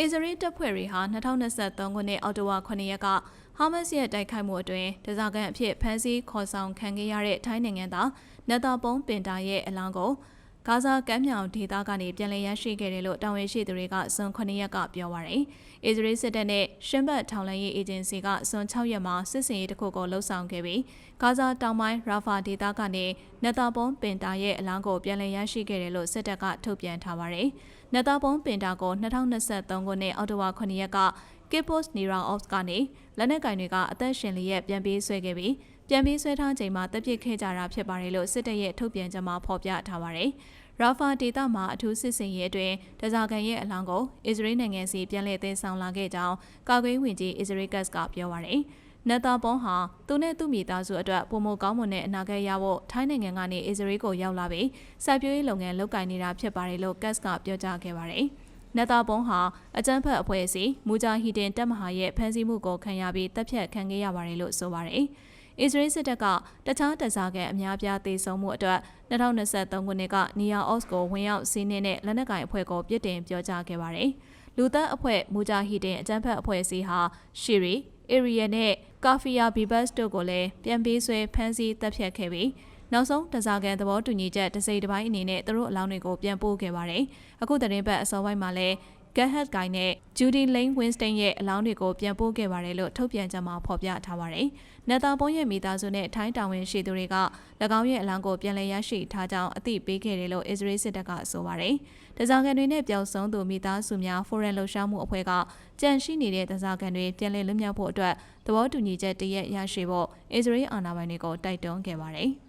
အစ္စရေးတပ်ဖွဲ့တွေဟာ2023ခုနှစ်အောက်တိုဘာ9ရက်ကဟာမတ်စ်ရဲ့တိုက်ခိုက်မှုအတွင်းဒဇာကန်အဖြစ်ဖမ်းဆီးခေါ်ဆောင်ခံခဲ့ရတဲ့ထိုင်းနိုင်ငံသားနတ်သားပုံးပင်တာရဲ့အလောင်းကို ဂါဇာကမ်းမြောင်ဒေသကနေပြန်လည်ရရှိခဲ့တယ်လို့တာဝန်ရှိသူတွေကဇွန်9ရက်ကပြောပါရယ်။အစ္စရေးစစ်တပ်နဲ့ရှင်းဘတ်ထောင်လှမ်းရေးအေဂျင်စီကဇွန်6ရက်မှာစစ်စင်ရေးတစ်ခုကိုလှုပ်ဆောင်ခဲ့ပြီးဂါဇာတောင်ပိုင်းရာဖာဒေသကနေနတ်သားပုံးပင်တာရဲ့အလောင်းကိုပြန်လည်ရရှိခဲ့တယ်လို့စစ်တပ်ကထုတ်ပြန်ထားပါရယ်။နတ်သားပုံးပင်တာကို2023ခုနှစ်အောက်တိုဘာ9ရက်က Kipos Nira Ops ကနေလက်နက်ကင်တွေကအသက်ရှင်လျက်ပြန်ပြေးဆွဲခဲ့ပြီးပြန်ပြေးဆွဲထားချိန်မှာတပ်ပစ်ခဲ့ကြတာဖြစ်ပါတယ်လို့စစ်တပ်ရဲ့ထုတ်ပြန်ချက်မှာဖော်ပြထားပါတယ်။ရာဖာဒေသမှာအထူးစစ်စင်ရေးအတွင်းတဇာကန်ရဲ့အလောင်းကိုအစ္စရေးနိုင်ငံစီပြန်လည်တင်ဆောင်လာခဲ့ကြောင်းကာကွယ်ဝင်ကြီးအစ္စရေးကတ်ကပြောပါတယ်။နတ်သားပွန်ဟာသူနဲ့သူ့မိသားစုအတွက်ပုံမကောင်းမွန်တဲ့အနာဂတ်ရဖို့ထိုင်းနိုင်ငံကနေအစ္စရေးကိုရောက်လာပြီးစိုက်ပျိုးရေးလုပ်ငန်းလုပ်ကိုင်နေတာဖြစ်ပါတယ်လို့ကတ်ကပြောကြားခဲ့ပါတယ်။ နတ်သားပွန်ဟာအကြမ်းဖက်အဖွဲ့အစည်းမူဂျာဟီဒင်တပ်မဟာရဲ့ဖမ်းဆီးမှုကိုခံရပြီးတပ်ဖြတ်ခံခဲ့ရပါတယ်လို့ဆိုပါတယ်။အစ္စရေးစစ်တပ်ကတခြားတစားကန်အများပြားသေဆုံးမှုအတွက်2023ခုနှစ်ကနီယာအော့စ်ကိုဝင်ရောက်စီးနှင်းတဲ့လက်နက်ကိုင်အဖွဲ့ကိုပြစ်တင်ပြောကြားခဲ့ပါတယ်။လူသက်အဖွဲ့မူဂျာဟီဒင်အကြမ်းဖက်အဖွဲ့အစည်းဟာရှီရီအေရီယာနဲ့ကာဖီယာဘီဘတ်တို့ကိုလည်းပြန်ပေးဆွဲဖမ်းဆီးတပ်ဖြတ်ခဲ့ပြီး နောက်ဆုံးတစားကန်သဘောတူညီချက်တစိမ့်တစ်ပိုင်းအနေနဲ့သူတို့အလောင်းတွေကိုပြန်ပို့ခဲ့ပါတယ်။အခုတရင်ဘက်အစောပိုင်းမှာလည်း Gahad Guy နဲ့ Judy Lane Winston ရဲ့အလောင်းတွေကိုပြန်ပို့ခဲ့ပါတယ်လို့ထုတ်ပြန်ချက်မှာဖော်ပြထားပါတယ်။နတ်သားပုံးရဲ့မိသားစုနဲ့ထိုင်းတာဝန်ရှိသူတွေက၎င်းရဲ့အလောင်းကိုပြန်လည်ရရှိထားကြောင်းအသိပေးခဲ့တယ်လို့ Israel စစ်တပ်ကဆိုပါတယ်။တစားကန်တွေနဲ့ပျောက်ဆုံးသူမိသားစုများ Foreign လှုပ်ရှားမှုအဖွဲ့ကကြန့်ရှိနေတဲ့တစားကန်တွေပြန်လည်လွတ်မြောက်ဖို့အတွက်သဘောတူညီချက်တရက်ရရှိဖို့ Israel အာဏာပိုင်တွေကိုတိုက်တွန်းခဲ့ပါတယ်။